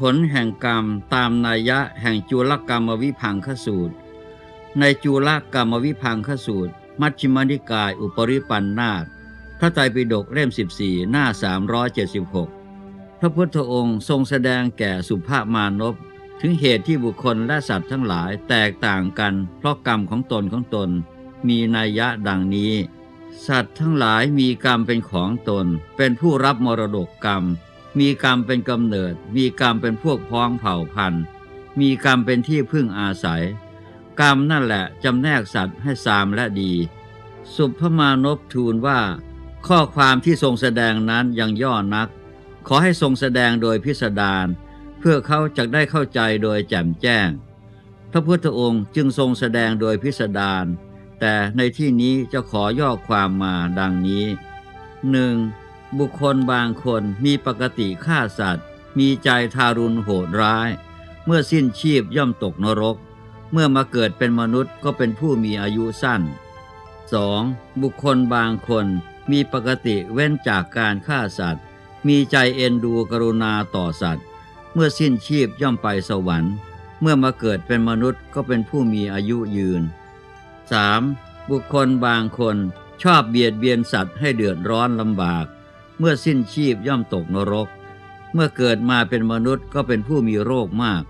ผลแห่งกรรมตามนัยยะแห่งจุลกรรมวิพังคสูตร ในจุลกรรมวิพังคสูตร มัชฌิมนิกายอุปริปันธาตพระไตรปิฎกเล่ม 14 หน้า 376 พระพุทธองค์ทรงแสดงแก่สุภาพมานพถึงเหตุที่บุคคลและสัตว์ทั้งหลายแตกต่างกัน เพราะกรรมของตนของตน มีนัยยะดังนี้ สัตว์ทั้งหลายมีกรรมเป็นของตน เป็นผู้รับมรดกกรรม มีกรรมเป็นกำเนิด มีกรรมเป็นพวกพ้องเผ่าพันธุ์ มีกรรมเป็นที่พึ่งอาศัย กรรมนั่นแหละจำแนกสัตว์ให้สามและดี สุภมานพทูลว่า ข้อความที่ทรงแสดงนั้นยังย่อนัก ขอให้ทรงแสดงโดยพิสดารเพื่อเขาจะได้เข้าใจโดยแจ่มแจ้ง พระพุทธองค์จึงทรงแสดงโดยพิสดารแต่ในที่นี้จะขอย่อความมาดังนี้หนึ่ง บุคคลบางคนมีปกติฆ่าสัตว์ มีใจทารุณโหดร้าย เมื่อสิ้นชีพย่อมตกนรก เมื่อมาเกิดเป็นมนุษย์ก็เป็นผู้มีอายุสั้น 2. บุคคลบางคนมีปกติเว้นจากการฆ่าสัตว์ มีใจเอ็นดูกรุณาต่อสัตว์ เมื่อสิ้นชีพย่อมไปสวรรค์ เมื่อมาเกิดเป็นมนุษย์ก็เป็นผู้มีอายุยืน 3. บุคคลบางคนชอบเบียดเบียนสัตว์ให้เดือดร้อนลำบาก เมื่อสิ้นชีพย่อมตกนรก เมื่อเกิดมาเป็นมนุษย์ก็เป็นผู้มีโรคมาก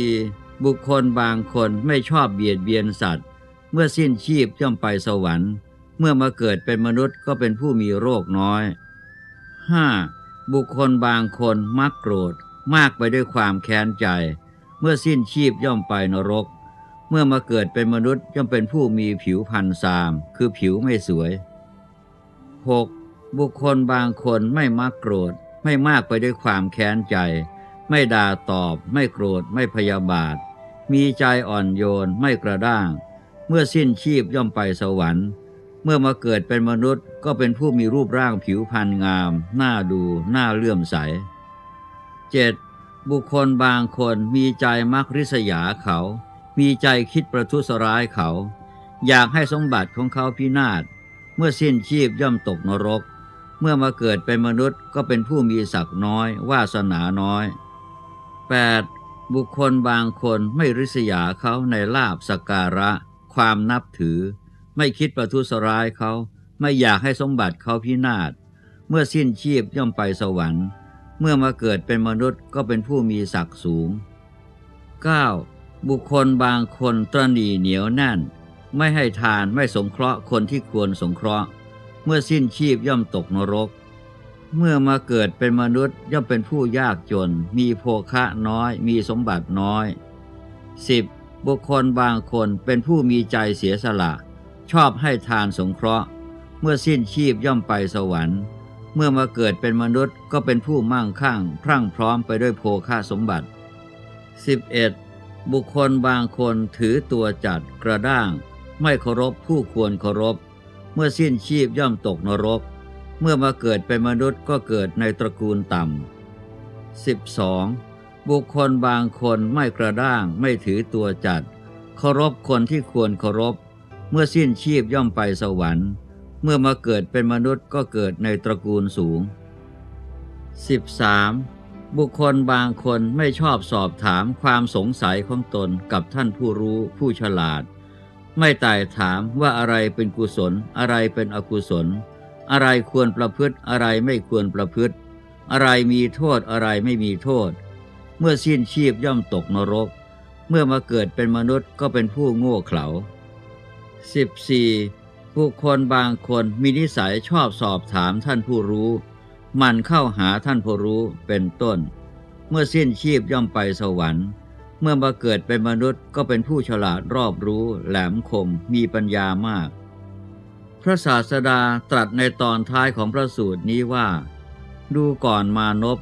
4. บุคคลบางคนไม่ชอบเบียดเบียนสัตว์ เมื่อสิ้นชีพย่อมไปสวรรค์ เมื่อมาเกิดเป็นมนุษย์ก็เป็นผู้มีโรคน้อย 5. บุคคลบางคนมักโกรธมากไปด้วยความแค้นใจ เมื่อสิ้นชีพย่อมไปนรก เมื่อมาเกิดเป็นมนุษย์ย่อมเป็นผู้มีผิวพรรณซาม คือผิวไม่สวย 6. บุคคลบางคนไม่มักโกรธ ไม่มากไปด้วยความแค้นใจ ไม่ด่าตอบ ไม่โกรธ ไม่พยาบาท มีใจอ่อนโยน ไม่กระด้าง เมื่อสิ้นชีพย่อมไปสวรรค์ เมื่อมาเกิดเป็นมนุษย์ก็เป็นผู้มีรูปร่างผิวพรรณงาม น่าดูน่าเลื่อมใส 7. บุคคลบางคนมีใจมักริษยาเขา มีใจคิดประทุษร้ายเขา อยากให้สมบัติของเขาพินาศเมื่อสิ้นชีพย่อมตกนรก เมื่อมาเกิดเป็นมนุษย์ก็เป็นผู้มีศักดิ์น้อย วาสนาน้อย 8. บุคคลบางคนไม่ริษยาเขาในลาบสการะ ความนับถือ ไม่คิดประทุษร้ายเขา ไม่อยากให้สมบัติเขาพินาศ เมื่อสิ้นชีพย่อมไปสวรรค์ เมื่อมาเกิดเป็นมนุษย์ก็เป็นผู้มีศักดิ์สูง 9. บุคคลบางคนตรณีเหนียวแน่น ไม่ให้ทานไม่สงเคราะห์คนที่ควรสงเคราะห์ เมื่อสิ้นชีพย่อมตกนรก เมื่อมาเกิดเป็นมนุษย์ย่อมเป็นผู้ยากจน มีโภคะน้อย มีสมบัติน้อย 10. บุคคลบางคนเป็นผู้มีใจเสียสละ ชอบให้ทานสงเคราะห์ เมื่อสิ้นชีพย่อมไปสวรรค์ เมื่อมาเกิดเป็นมนุษย์ก็เป็นผู้มั่งคั่ง พรั่งพร้อมไปด้วยโภคะสมบัติ 11. บุคคลบางคนถือตัวจัดกระด้าง ไม่เคารพผู้ควรเคารพ เมื่อสิ้นชีพย่อมตกนรก เมื่อมาเกิดเป็นมนุษย์ก็เกิดในตระกูลต่ำ 12. บุคคลบางคนไม่กระด้างไม่ถือตัวจัด เคารพคนที่ควรเคารพ เมื่อสิ้นชีพย่อมไปสวรรค์ เมื่อมาเกิดเป็นมนุษย์ก็เกิดในตระกูลสูง 13. บุคคลบางคนไม่ชอบสอบถามความสงสัยของตนกับท่านผู้รู้ผู้ฉลาด ไม่ไต่ถามว่าอะไรเป็นกุศล อะไรเป็นอกุศล อะไรควรประพฤติอะไรไม่ควรประพฤติ อะไรมีโทษอะไรไม่มีโทษ เมื่อสิ้นชีพย่อมตกนรก เมื่อมาเกิดเป็นมนุษย์ก็เป็นผู้โง่เขลา 14. ผู้คนบางคนมีนิสัยชอบสอบถามท่านผู้รู้ มันเข้าหาท่านผู้รู้เป็นต้น เมื่อสิ้นชีพย่อมไปสวรรค์ เมื่อมาเกิดเป็นมนุษย์ก็เป็นผู้ฉลาดรอบรู้ แหลมคมมีปัญญามาก พระศาสดาตรัสในตอนท้ายของพระสูตรนี้ว่า ดูก่อนมานพ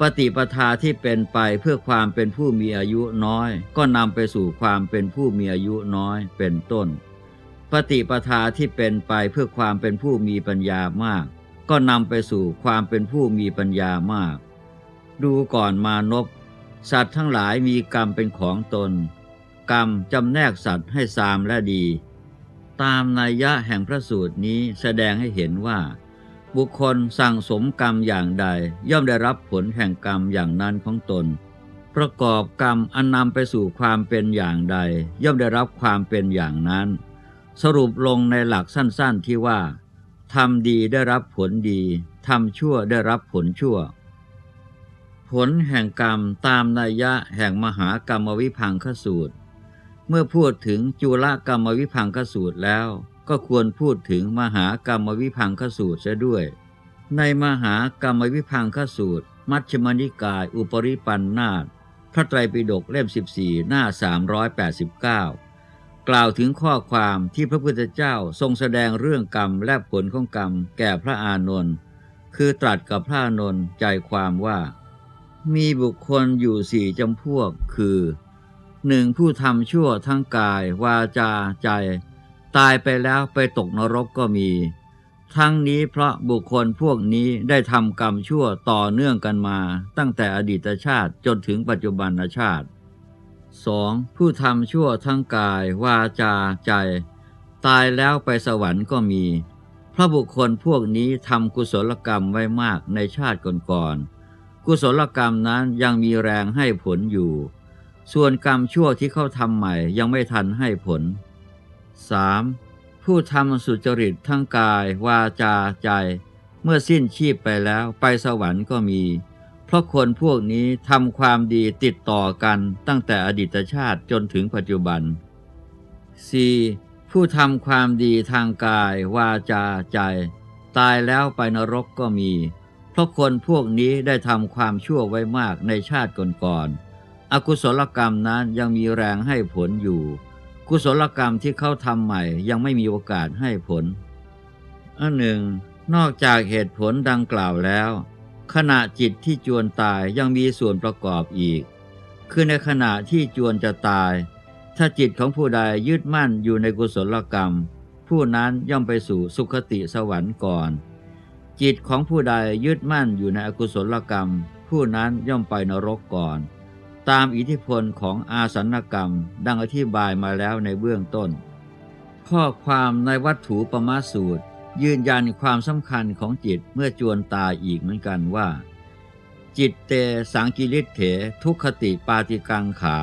ปฏิปทาที่เป็นไปเพื่อความเป็นผู้มีอายุน้อย ก็นำไปสู่ความเป็นผู้มีอายุน้อยเป็นต้น ปฏิปทาที่เป็นไปเพื่อความเป็นผู้มีปัญญามาก ก็นำไปสู่ความเป็นผู้มีปัญญามาก ดูก่อนมานพ สัตว์ทั้งหลายมีกรรมเป็นของตน กรรมจำแนกสัตว์ให้สามและดี ตามนัยยะแห่งพระสูตรนี้แสดงให้เห็นว่า บุคคลสั่งสมกรรมอย่างใด ย่อมได้รับผลแห่งกรรมอย่างนั้นของตน ประกอบกรรมอันนำไปสู่ความเป็นอย่างใด ย่อมได้รับความเป็นอย่างนั้น สรุปลงในหลักสั้นๆที่ว่าทำดีได้รับผลดีทำชั่วได้รับผลชั่ว ผลแห่งกรรมตามนัยยะแห่งมหากรรมวิพังคสูตร เมื่อพูดถึงจุลกรรมวิพังคสูตรแล้ว ก็ควรพูดถึงมหากรรมวิพังคสูตรเสียด้วย ในมหากรรมวิพังคสูตร มัชฌิมนิกาย อุปริปันธาตพระไตรปิฎกเล่ม 14 หน้า 389 กล่าวถึงข้อความที่พระพุทธเจ้าทรงแสดงเรื่องกรรมและผลของกรรมแก่พระอานนท์คือตรัสกับพระอานนท์ใจความว่า มีบุคคลอยู่สี่จำพวกคือหนึ่งผู้ทำชั่วทั้งกาย วาจาใจ ตายไปแล้วไปตกนรกก็มี ทั้งนี้เพราะบุคคลพวกนี้ได้ทำกรรมชั่วต่อเนื่องกันมา ตั้งแต่อดีตชาติจนถึงปัจจุบันชาติ 2. ผู้ทำชั่วทั้งกาย วาจาใจ ตายแล้วไปสวรรค์ก็มี เพราะบุคคลพวกนี้ทำกุศลกรรมไว้มากในชาติก่อนๆ กุศลกรรมนั้นยังมีแรงให้ผลอยู่ ส่วนกรรมชั่วที่เขาทำใหม่ยังไม่ทันให้ผล 3. ผู้ทำสุจริตทั้งกาย วาจาใจ เมื่อสิ้นชีพไปแล้วไปสวรรค์ก็มี เพราะคนพวกนี้ทำความดีติดต่อกันตั้งแต่อดีตชาติจนถึงปัจจุบัน 4. ผู้ทำความดีทางกาย วาจาใจ ตายแล้วไปนรกก็มี เพราะคนพวกนี้ได้ทำความชั่วไว้มากในชาติก่อนๆอกุศลกรรมนั้นยังมีแรงให้ผลอยู่ กุศลกรรมที่เขาทำใหม่ยังไม่มีโอกาสให้ผลอันหนึ่ง นอกจากเหตุผลดังกล่าวแล้ว ขณะจิตที่จวนตายยังมีส่วนประกอบอีก คือในขณะที่จวนจะตาย ถ้าจิตของผู้ใดยึดมั่นอยู่ในกุศลกรรม ผู้นั้นย่อมไปสู่สุคติสวรรค์ก่อน จิตของผู้ใดยึดมั่นอยู่ในอกุศลกรรม ผู้นั้นย่อมไปนรกก่อน ตามอิทธิพลของอาสันกรรมดังอธิบายมาแล้วในเบื้องต้น ข้อความในวัตถุปมาสูตร ยืนยันความสำคัญของจิตเมื่อจวนตายอีกเหมือนกันว่า จิตเตสังกิริเถทุกขติปาติกังขา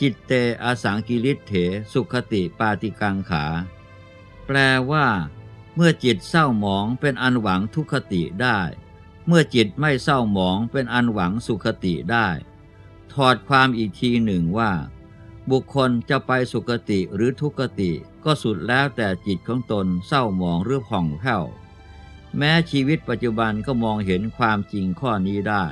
จิตเตอสังกิริเถสุขติปาติกังขา แปลว่า เมื่อจิตเศร้าหมองเป็นอันหวังทุกขติได้ เมื่อจิตไม่เศร้าหมองเป็นอันหวังสุขติได้ ถอดความอีกทีหนึ่งว่า บุคคลจะไปสุคติหรือทุกติ ก็สุดแล้วแต่จิตของตนเศร้าหมองหรือผ่องแผ้ว แม้ชีวิตปัจจุบันก็มองเห็นความจริงข้อนี้ได้